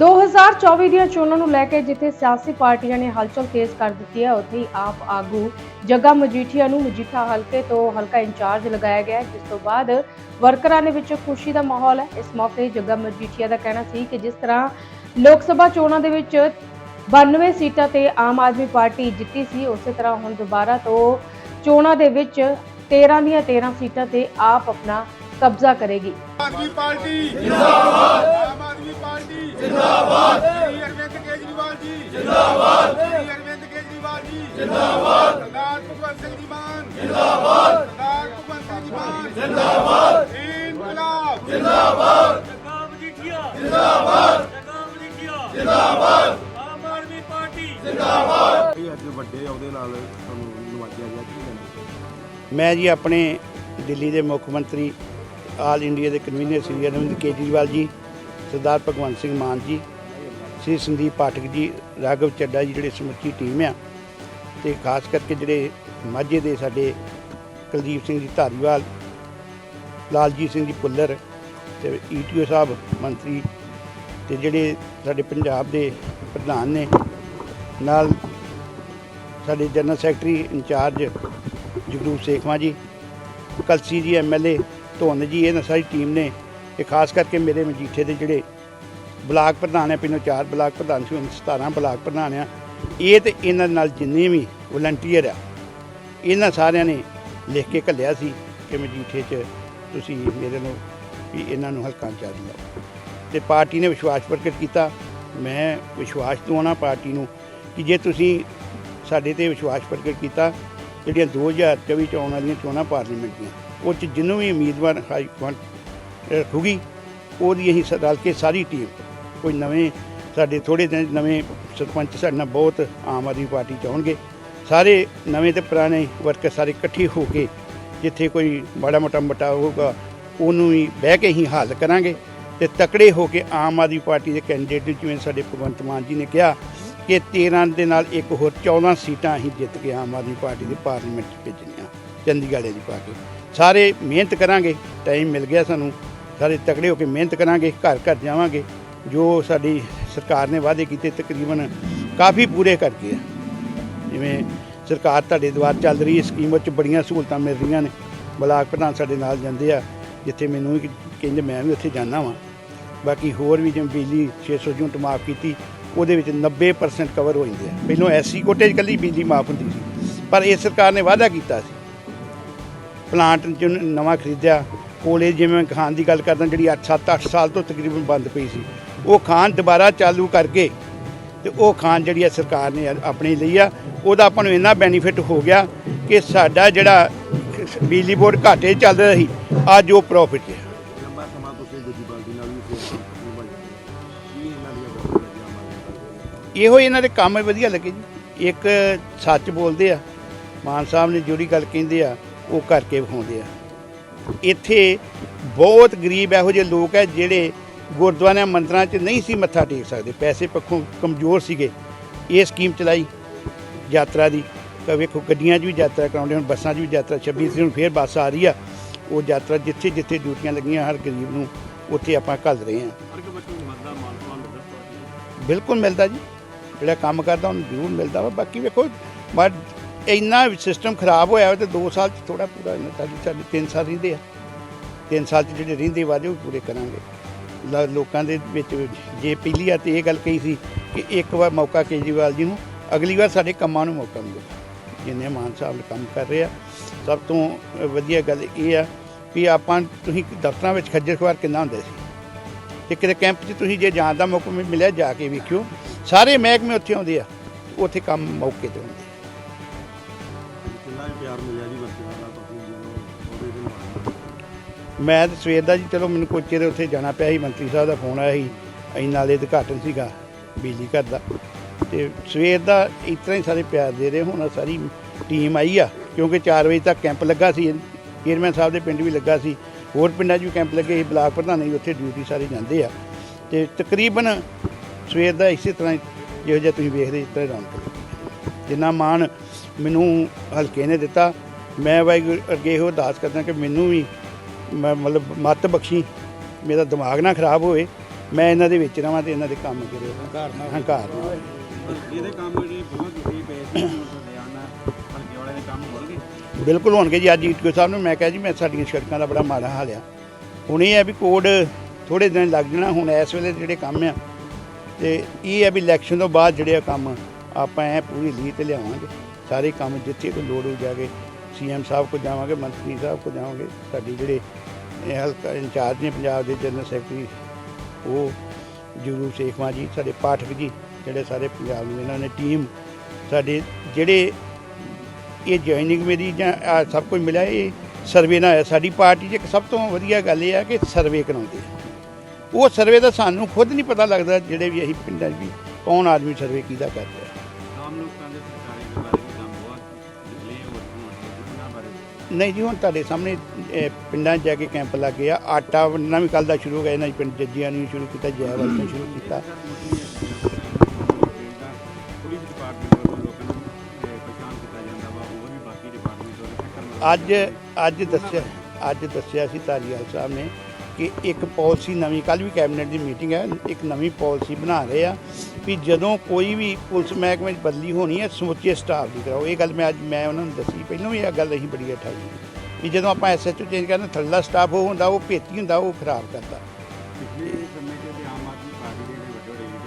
2024 ਦੀਆਂ ਚੋਣਾਂ ਨੂੰ ਲੈ ਕੇ ਜਿੱਥੇ ਸਿਆਸੀ ਪਾਰਟੀਆਂ ਨੇ ਹਲਚਲ ਤੇਜ਼ ਕਰ ਦਿੱਤੀ ਹੈ, ਉੱਥੇ ਹੀ ਆਪ ਆਗੂ ਜੱਗਾ ਮਜੀਠੀਆ ਨੂੰ ਮਜੀਠਾ ਹਲਕੇ ਤੋਂ ਹਲਕਾ ਇੰਚਾਰਜ ਲਗਾਇਆ ਗਿਆ ਜਿਸ ਤੋਂ ਬਾਅਦ ਵਰਕਰਾਂ ਦੇ ਵਿੱਚ ਖੁਸ਼ੀ ਦਾ ਮਾਹੌਲ ਹੈ। ਇਸ ਮੌਕੇ ਜੱਗਾ ਮਜੀਠੀਆ ਦਾ ਕਹਿਣਾ ਸੀ ਕਿ ਜਿਸ ਤਰ੍ਹਾਂ ਲੋਕ ਸਭਾ ਚੋਣਾਂ ਦੇ ਵਿੱਚ 92 ਸੀਟਾਂ ਤੇ ਆਮ ਆਦਮੀ ਪਾਰਟੀ ਜਿੱਤੀ ਸੀ, ਉਸੇ ਤਰ੍ਹਾਂ ਹੁਣ ਦੁਬਾਰਾ ਤੋਂ ਚੋਣਾਂ ਦੇ ਵਿੱਚ 13 ਦੀਆਂ 13 ਸੀਟਾਂ ਤੇ ਆਪ ਆਪਣਾ ਕਬਜ਼ਾ ਕਰੇਗੀ। ਆਮ ਆਦਮੀ ਪਾਰਟੀ ਜਿੰਦਾਬਾਦ! ਜਿੰਦਾਬਾਦ। ਸ਼੍ਰੀ ਅਰਵਿੰਦ ਕੇਜਰੀਵਾਲ ਜੀ। ਜਿੰਦਾਬਾਦ। ਸ਼੍ਰੀ ਅਰਵਿੰਦ ਕੇਜਰੀਵਾਲ ਜੀ। ਜਿੰਦਾਬਾਦ। ਸਰਦਾਰ ਭਗਵੰਤ ਸਿੰਘ ਜੀ ਮਾਨ। ਜਿੰਦਾਬਾਦ। ਸਰਦਾਰ ਭਗਵੰਤ ਸਿੰਘ ਜੀ ਮਾਨ। ਜਿੰਦਾਬਾਦ। ਇਨਕਲਾਬ। ਜਿੰਦਾਬਾਦ। ਜੱਗਾ ਮਜੀਠੀਆ ਜਿੰਦਾਬਾਦ। ਜੱਗਾ ਮਜੀਠੀਆ ਜਿੰਦਾਬਾਦ। ਆਮ ਆਦਮੀ ਪਾਰਟੀ। ਇਹ ਅੱਜ ਵੱਡੇ ਉਹਦੇ ਨਾਲ ਤੁਹਾਨੂੰ ਨਵਾਜਿਆ ਗਿਆ ਕੀ ਕਹਿਣਾ ਮੈਂ ਜੀ ਆਪਣੇ ਦਿੱਲੀ ਦੇ ਮੁੱਖ ਮੰਤਰੀ ਆਲ ਇੰਡੀਆ ਦੇ ਕਨਵੀਨਰ ਸ੍ਰੀ ਅਰਵਿੰਦ ਕੇਜਰੀਵਾਲ ਜੀ ਸਰਦਾਰ ਭਗਵੰਤ ਸਿੰਘ ਮਾਨ ਜੀ, ਸ੍ਰੀ ਸੰਦੀਪ ਪਾਠਕ ਜੀ, ਰਾਘਵ ਚੱਡਾ ਜੀ ਜਿਹੜੇ ਸਮੁੱਚੀ ਟੀਮ ਆ ਤੇ ਖਾਸ ਕਰਕੇ ਜਿਹੜੇ ਮਾਝੇ ਦੇ ਸਾਡੇ ਕੁਲਦੀਪ ਸਿੰਘ ਜੀ ਧਾਰੀਵਾਲ ਲਾਲਜੀਤ ਸਿੰਘ ਜੀ ਪੁੱਲਰ ਤੇ ਈਟੀਓ ਸਾਹਿਬ ਮੰਤਰੀ ਤੇ ਜਿਹੜੇ ਸਾਡੇ ਪੰਜਾਬ ਦੇ ਪ੍ਰਧਾਨ ਨੇ, ਨਾਲ ਸਾਡੇ general secretary incharge Jagroop Sekhwan ji, Kalsi ji MLA ਧੁੰਨ ਜੀ, ਇਹਨਾਂ ਸਾਰੀ ਟੀਮ ਨੇ ਇਹ ਖਾਸ ਕਰਕੇ ਮੇਰੇ ਮਜੀਠੇ ਦੇ ਜਿਹੜੇ ਬਲਾਕ ਪ੍ਰਧਾਨ ਹੈ ਪਿੰਡੋਂ ਚਾਰ ਬਲਾਕ ਪ੍ਰਧਾਨ ਸੀ, ਹੁਣ 17 ਬਲਾਕ ਪ੍ਰਧਾਨ ਆ। ਇਹ ਤੇ ਇਹਨਾਂ ਨਾਲ ਜਿੰਨੇ ਵੀ ਵਲੰਟੀਅਰ ਆ, ਇਹਨਾਂ ਸਾਰਿਆਂ ਨੇ ਲਿਖ ਕੇ ਘੱਲਿਆ ਸੀ ਕਿ ਮਜੀਠੇ 'ਚ ਤੁਸੀਂ ਮੇਰੇ ਨੂੰ ਵੀ ਇਹਨਾਂ ਨੂੰ ਹਲਕਾ ਚਾਹ ਦਿਓ ਤੇ ਪਾਰਟੀ ਨੇ ਵਿਸ਼ਵਾਸ ਪ੍ਰਗਟ ਕੀਤਾ। ਮੈਂ ਵਿਸ਼ਵਾਸ ਦਵਾਉਣਾ ਪਾਰਟੀ ਨੂੰ ਕਿ ਜੇ ਤੁਸੀਂ ਸਾਡੇ ਤੇ ਵਿਸ਼ਵਾਸ ਪ੍ਰਗਟ ਕੀਤਾ, ਜਿਹੜੀਆਂ 2024 ਚ ਆਉਣ ਵਾਲੀਆਂ ਚੋਣਾਂ ਪਾਰਲੀਮੈਂਟ ਦੀਆਂ, ਉਹ ਚ ਜਿੰਨੂੰ ਵੀ ਉਮੀਦਵਾਰ ਹਾਈ ਕਮਾਂਡ ਰੱਖੂਗੀ ਉਹਦੀ ਅਸੀਂ ਸ- ਰਲ ਕੇ ਸਾਰੀ ਟੀਮ ਕੋਈ ਨਵੇਂ ਸਾਡੇ ਥੋੜੇ ਦਿਨ ਨਵੇਂ ਸਰਪੰਚ ਸਾਡੇ ਨਾਲ ਬਹੁਤ ਆਮ ਆਦਮੀ ਪਾਰਟੀ ਚ ਆਉਣਗੇ। ਸਾਰੇ ਨਵੇਂ ਤੇ ਪੁਰਾਣੇ ਵਰਕਰ ਸਾਰੇ ਇਕੱਠੇ ਹੋ ਕੇ ਜਿੱਥੇ ਕੋਈ ਮਾੜਾ ਮੋਟਾ ਮਟਾ ਹੋਊਗਾ, ਉਹਨੂੰ ਵੀ ਬਹਿ ਕੇ ਹੀ ਹੱਲ ਕਰਾਂਗੇ। ਤੇ ਤਕੜੇ ਹੋ ਕੇ ਆਮ ਆਦਮੀ ਪਾਰਟੀ ਦੇ ਕੈਂਡੀਡੇਟ ਜਿਵੇਂ ਸਾਡੇ ਭਗਵੰਤ ਮਾਨ ਜੀ ਨੇ ਕਿਹਾ ਕਿ 13 ਦੇ ਨਾਲ ਇੱਕ ਹੋਰ 14 ਸੀਟਾਂ ਅਸੀਂ ਜਿੱਤ ਕੇ ਆਮ ਆਦਮੀ ਪਾਰਟੀ ਦੇ ਪਾਰਲੀਮੈਂਟ 'ਚ ਭੇਜਣੀਆਂ, ਚੰਡੀਗੜ੍ਹ ਦੀ ਪਾ ਕੇ ਸਾਰੇ ਮਿਹਨਤ ਕਰਾਂਗੇ ਟਾਈਮ ਮਿਲ ਗਿਆ ਸਾਨੂੰ। ਸਾਰੇ ਤਕੜੇ ਹੋ ਕੇ ਮਿਹਨਤ ਕਰਾਂਗੇ, ਘਰ ਘਰ ਜਾਵਾਂਗੇ। ਜੋ ਸਾਡੀ ਸਰਕਾਰ ਨੇ ਵਾਅਦੇ ਕੀਤੇ ਤਕਰੀਬਨ ਕਾਫੀ ਪੂਰੇ ਕਰਕੇ ਜਿਵੇਂ ਸਰਕਾਰ ਤੁਹਾਡੇ ਦੁਆਰ ਚੱਲ ਰਹੀ ਹੈ, ਸਕੀਮ ਵਿੱਚ ਬੜੀਆਂ ਸਹੂਲਤਾਂ ਮਿਲ ਰਹੀਆਂ ਨੇ। ਬਲਾਕ ਪ੍ਰਧਾਨ ਸਾਡੇ ਨਾਲ ਜਾਂਦੇ ਆ, ਜਿੱਥੇ ਮੈਨੂੰ ਵੀ ਕਹਿੰਦੇ ਮੈਂ ਵੀ ਉੱਥੇ ਜਾਣਾ ਵਾਂ। ਬਾਕੀ ਹੋਰ ਵੀ ਜਿਵੇਂ ਬਿਜਲੀ 600 ਯੂਨਿਟ ਮਾਫ ਕੀਤੀ, ਉਹਦੇ ਵਿੱਚ 90% ਕਵਰ ਹੋ ਜਾਂਦੇ ਆ। ਪਹਿਲਾਂ ਐਸੀ ਕੋਟੇ 'ਚ ਇਕੱਲੀ ਬਿਜਲੀ ਮਾਫ ਹੁੰਦੀ ਸੀ, ਪਰ ਇਹ ਸਰਕਾਰ ਨੇ ਵਾਅਦਾ ਕੀਤਾ ਸੀ। ਪਲਾਂਟ ਜੋ ਨਵਾਂ ਖਰੀਦਿਆ ਕੋਲੇ ਜਿਵੇਂ ਖਾਨ ਦੀ ਗੱਲ ਕਰਦਾ ਜਿਹੜੀ 8 7 8 ਸਾਲ ਤੋਂ ਤਕਰੀਬਨ ਬੰਦ ਪਈ ਸੀ। ਉਹ ਖਾਨ ਦੁਬਾਰਾ ਚਾਲੂ ਕਰਕੇ ਤੇ ਉਹ ਖਾਨ ਜਿਹੜੀ ਹੈ ਸਰਕਾਰ ਨੇ ਆਪਣੇ ਲਈ ਆ ਉਹਦਾ ਆਪਾਂ ਨੂੰ ਇੰਨਾ ਬੈਨੀਫਿਟ ਹੋ ਗਿਆ ਕਿ ਸਾਡਾ ਜਿਹੜਾ ਬਿਜਲੀ ਬੋਰਡ ਘਾਟੇ ਚੱਲ ਰਿਹਾ ਸੀ ਅੱਜ ਉਹ ਪ੍ਰੋਫਿਟ ਹੈ? ਇਹੋ ਹੀ ਇਹਨਾਂ ਦੇ ਕੰਮ ਵਧੀਆ ਲੱਗੇ ਜੀ। ਇੱਕ ਸੱਚ ਬੋਲਦੇ ਆ ਮਾਨ ਸਾਹਿਬ ਨੇ ਜਿਹੜੀ ਗੱਲ ਕਹਿੰਦੇ ਆ ਉਹ ਕਰਕੇ ਵਿਖਾਉਂਦੇ ਆ। ਇੱਥੇ ਬਹੁਤ ਗਰੀਬ ਇਹੋ ਜਿਹੇ ਲੋਕ ਹੈ ਜਿਹੜੇ ਗੁਰਦੁਆਰਿਆਂ ਮੰਦਰਾਂ 'ਚ ਨਹੀਂ ਸੀ ਮੱਥਾ ਟੇਕ ਸਕਦੇ। ਪੈਸੇ ਪੱਖੋਂ ਕਮਜ਼ੋਰ ਸੀਗੇ। ਇਹ ਸਕੀਮ ਚਲਾਈ ਯਾਤਰਾ ਦੀ। ਤਾਂ ਵੇਖੋ ਗੱਡੀਆਂ 'ਚ ਵੀ ਯਾਤਰਾ ਕਰਾਉਂਦੇ ਹੁਣ ਬੱਸਾਂ 'ਚ ਵੀ ਯਾਤਰਾ। 26 ਤਰੀਕ ਨੂੰ ਫੇਰ ਬੱਸ ਆ ਰਹੀ ਆ। ਉਹ ਯਾਤਰਾ ਜਿੱਥੇ ਜਿੱਥੇ ਡਿਊਟੀਆਂ ਲੱਗੀਆਂ ਹਰ ਗਰੀਬ ਨੂੰ ਉੱਥੇ ਆਪਾਂ ਘੱਲ ਰਹੇ ਹਾਂ। ਬਿਲਕੁਲ ਮਿਲਦਾ ਜੀ। ਜਿਹੜਾ ਕੰਮ ਕਰਦਾ ਉਹਨੂੰ ਜ਼ਰੂਰ ਮਿਲਦਾ ਵਾ। ਬਾਕੀ ਵੇਖੋ ਬਟ ਇੰਨਾ ਸਿਸਟਮ ਖਰਾਬ ਹੋਇਆ ਵਾ ਤੇ 2 ਸਾਲ ਚ ਥੋੜਾ ਪੂਰਾ ਇਹਨਾਂ ਸਾਡੀ ਸਾਡੇ 3 ਸਾਲ ਰਹਿੰਦੇ ਆ। 3 ਸਾਲ ਚ ਜਿਹੜੇ ਰਹਿੰਦੇ ਵਾਦੇ ਉਹ ਪੂਰੇ ਕਰਾਂਗੇ। ਲ- ਲੋਕਾਂ ਦੇ ਵਿੱਚ ਜੇ ਪਹਿਲੀ ਆ ਤੇ ਇਹ ਗੱਲ ਕਹੀ ਸੀ ਕਿ ਇੱਕ ਵਾਰ ਮੌਕਾ ਕੇਜਰੀਵਾਲ ਜੀ ਨੂੰ, ਅਗਲੀ ਵਾਰ ਸਾਡੇ ਕੰਮਾਂ ਨੂੰ ਮੌਕਾ ਮਿਲੇਗਾ ਜਿੰਨੇ ਮਾਨ ਸਾਹਿਬ ਨੇ ਕੰਮ ਕਰ ਰਹੇ ਆ, ਸਭ ਤੋਂ ਵਧੀਆ ਗੱਲ ਇਹ ਆ ਵੀ ਆਪਾਂ ਤੁਸੀਂ ਦਫ਼ਤਰਾਂ ਵਿੱਚ ਖੱਜਲ ਖੁਆਰ ਕਿੰਨਾ ਹੁੰਦੇ ਸੀ। ਤੇ ਕਿਤੇ ਕੈਂਪ 'ਚ ਤੁਸੀਂ ਜੇ ਜਾਣ ਦਾ ਮੌਕਾ ਮਿਲਿਆ, ਜਾ ਕੇ ਵੇਖਿਓ। ਸਾਰੇ ਮਹਿਕਮੇ ਉੱਥੇ ਆਉਂਦੇ ਆ, ਉੱਥੇ ਕੰਮ ਮੌਕੇ ਤੇ ਹੁੰਦੇ ਮੈਂ ਤਾਂ ਸਵੇਰ ਦਾ ਜੀ, ਚਲੋ ਮੈਨੂੰ ਕੋਈ ਚਿਰ ਉੱਥੇ ਜਾਣਾ ਪਿਆ ਸੀ, ਮੰਤਰੀ ਸਾਹਿਬ ਦਾ ਫੋਨ ਆਇਆ ਸੀ, ਅਸੀਂ ਨਾਲੇ ਉਦਘਾਟਨ ਸੀਗਾ, ਬਿਜਲੀ ਘਰ ਦਾ। ਤੇ ਸਵੇਰ ਦਾ ਇਸ ਤਰ੍ਹਾਂ ਹੀ ਸਾਰੇ ਪਿਆਰ ਦੇ ਰਹੇ, ਹੁਣ ਸਾਰੀ ਟੀਮ ਆਈ ਆ, ਕਿਉਂਕਿ 4 ਵਜੇ ਤੱਕ ਕੈਂਪ ਲੱਗਾ ਸੀ ਚੇਅਰਮੈਨ ਸਾਹਿਬ ਦੇ ਪਿੰਡ ਵੀ ਲੱਗਾ ਸੀ, ਹੋਰ ਪਿੰਡਾਂ 'ਚ ਵੀ ਕੈਂਪ ਲੱਗੇ ਸੀ, ਬਲਾਕ ਪ੍ਰਧਾਨ ਵੀ ਉੱਥੇ ਡਿਊਟੀ ਸਾਰੇ ਜਾਂਦੇ ਆ। ਤੇ ਤਕਰੀਬਨ ਸਵੇਰ ਦਾ ਇਸੇ ਤਰ੍ਹਾਂ ਹੀ, ਜਿਹੋ ਜਿਹਾ ਤੁਸੀਂ ਵੇਖਦੇ ਇਸ ਤਰ੍ਹਾਂ ਰੌਣਕ ਜਿੰਨਾ ਮਾਣ ਮੈਨੂੰ ਹਲਕੇ ਨੇ ਦਿੱਤਾ, ਮੈਂ ਵਾਹਿਗੁਰੂ ਅੱਗੇ ਇਹੋ ਅਰਦਾਸ ਕਰਦਾ ਕਿ ਮੈਨੂੰ ਵੀ ਮੈਂ ਮਤਲਬ ਮੱਤ ਬਖਸ਼ੀ ਮੇਰਾ ਦਿਮਾਗ ਨਾ ਖਰਾਬ ਹੋਵੇ ਮੈਂ ਇਹਨਾਂ ਦੇ ਵਿੱਚ ਰਵਾਂ ਤੇ ਇਹਨਾਂ ਦੇ ਕੰਮ ਜਿਹੜੇ ਹੰਕਾਰ ਨਾਲ। ਹੰਕਾਰ ਨਾਲ। ਇਹਦੇ ਕੰਮ ਜਿਹੜੇ ਬਹੁਤ ਟੁੱਟੇ ਪਏ ਸੀ ਹੁਣ ਦਰਿਆਨ ਹਲਕੇ ਵਾਲੇ ਦੇ ਕੰਮ ਹੋਣਗੇ? ਬਿਲਕੁਲ ਹੋਣਗੇ ਜੀ। ਅੱਜ ਈਟਕੋ ਸਾਹਿਬ ਨੂੰ ਮੈਂ ਕਿਹਾ ਜੀ ਮੈਂ ਸਾਡੀਆਂ ਸੜਕਾਂ ਦਾ ਬੜਾ ਮਾੜਾ ਹਾਲ ਆ। ਹੁਣ ਇਹ ਹੈ ਵੀ ਕੋਡ ਥੋੜੇ ਦਿਨ ਲੱਗ ਜਾਣਾ ਹੁਣ ਇਸ ਵੇਲੇ ਜਿਹੜੇ ਕੰਮ ਆ ਤੇ ਇਹ ਹੈ ਵੀ ਇਲੈਕਸ਼ਨ ਤੋਂ ਬਾਅਦ ਜਿਹੜੇ ਆ ਕੰਮ ਆਪਾਂ ਐ ਪੂਰੀ ਲੀਹ ਤੇ ਲਿਆਵਾਂਗੇ। ਸਾਰੇ ਕੰਮ ਜਿੱਥੇ ਕੋਈ ਲੋੜ ਹੋ ਜਾਗੇ ਸੀਐਮ ਸਾਹਿਬ ਕੋਲ ਜਾਵਾਂਗੇ, ਮੰਤਰੀ ਸਾਹਿਬ ਕੋਲ ਜਾਵਾਂਗੇ, ਸਾਡੀ ਜਿਹੜੇ, ਇਹ ਹਲਕਾ ਇੰਚਾਰਜ ਨੇ ਪੰਜਾਬ ਦੇ ਜਨਰਲ ਸੈਕਟਰੀ ਉਹ ਜਗਰੂਪ ਸੇਖਵਾਂ ਜੀ, ਸਾਡੇ ਪਾਠਕ ਜੀ, ਜਿਹੜੇ ਸਾਰੇ ਪੰਜਾਬ ਨੂੰ ਇਹਨਾਂ ਨੇ ਟੀਮ ਸਾਡੇ ਜਿਹੜੇ ਇਹ ਜੁਆਇਨਿੰਗ ਮੇਰੀ ਜਾਂ ਸਭ ਕੁਝ ਮਿਲਿਆ, ਇਹ ਸਰਵੇ ਨਾਲ ਹੋਇਆ ਸਾਡੀ ਪਾਰਟੀ 'ਚ ਇੱਕ ਸਭ ਤੋਂ ਵਧੀਆ ਗੱਲ ਇਹ ਆ ਕਿ ਸਰਵੇ ਕਰਾਉਂਦੇ ਉਹ ਸਰਵੇ ਦਾ ਸਾਨੂੰ ਖੁਦ ਨਹੀਂ ਪਤਾ ਲੱਗਦਾ, ਜਿਹੜੇ ਵੀ ਅਸੀਂ ਪਿੰਡਾਂ 'ਚ ਵੀ ਕੌਣ ਆਦਮੀ ਸਰਵੇ ਕਿਹਦਾ ਕਰਦਾ ਆਮ ਲੋਕਾਂ ਦੇ ਨਹੀਂ ਜੀ ਹੁਣ ਤੁਹਾਡੇ ਸਾਹਮਣੇ ਇਹ ਪਿੰਡਾਂ 'ਚ ਜਾ ਕੇ ਕੈਂਪ ਲੱਗ ਗਿਆ। ਆਟਾ ਵੰਡਣਾ ਵੀ ਕੱਲ ਦਾ ਸ਼ੁਰੂ ਹੋ ਗਿਆ ਇਹਨਾਂ 'ਚ ਪਿੰਡ ਜੱਜੀਆਂ ਨੂੰ ਵੀ ਸ਼ੁਰੂ ਕੀਤਾ ਜੈਵਾਲ ਨੇ ਸ਼ੁਰੂ ਕੀਤਾ ਪੁਲਿਸ ਡਿਪਾਰਟਮੈਂਟ ਵੱਲੋਂ ਲੋਕਾਂ ਨੂੰ ਅਹ, ਪਛਾਣ ਕੀਤਾ। ਜਾਂਦਾ ਵਾ ਹੋਰ ਵੀ ਬਾਕੀ ਡਿਪਾਰਟਮੈਂਟ ਵੱਲੋਂ ਟੱਕਰ ਮਾਰ ਅੱਜ ਅੱਜ ਦੱਸਿਆ ਅੱਜ ਦੱਸਿਆ ਸੀ ਧਾਰੀਵਾਲ ਸਾਹਿਬ ਨੇ ਕਿ ਇੱਕ ਪਾਲਿਸੀ ਨਵੀਂ ਕੱਲ ਵੀ ਕੈਬਨਿਟ ਦੀ ਮੀਟਿੰਗ ਹੈ ਇੱਕ ਨਵੀਂ ਪਾਲਿਸੀ ਬਣਾ ਰਹੇ ਆ। ਵੀ ਜਦੋਂ ਕੋਈ ਵੀ ਪੁਲਿਸ ਮਹਿਕਮੇ 'ਚ ਬਦਲੀ ਹੋਣੀ ਹੈ, ਸਮੁੱਚੇ ਸਟਾਫ ਦੀ ਕਰਾਓ। ਇਹ ਗੱਲ ਮੈਂ ਅੱਜ ਮੈਂ ਉਹਨਾਂ ਨੂੰ ਦੱਸੀ, ਪਹਿਲਾਂ ਵੀ ਇਹ ਗੱਲ ਅਸੀਂ ਬੜੀ ਉਠਾਈ ਵੀ ਜਦੋਂ ਆਪਾਂ ਐਸਐਚਓ ਚੇਂਜ ਕਰਨਾ, ਥੱਲਾ ਸਟਾਫ ਉਹ ਹੁੰਦਾ, ਉਹ ਭੇਤੀ ਹੁੰਦਾ, ਉਹ ਖਰਾਬ ਕਰਦਾ।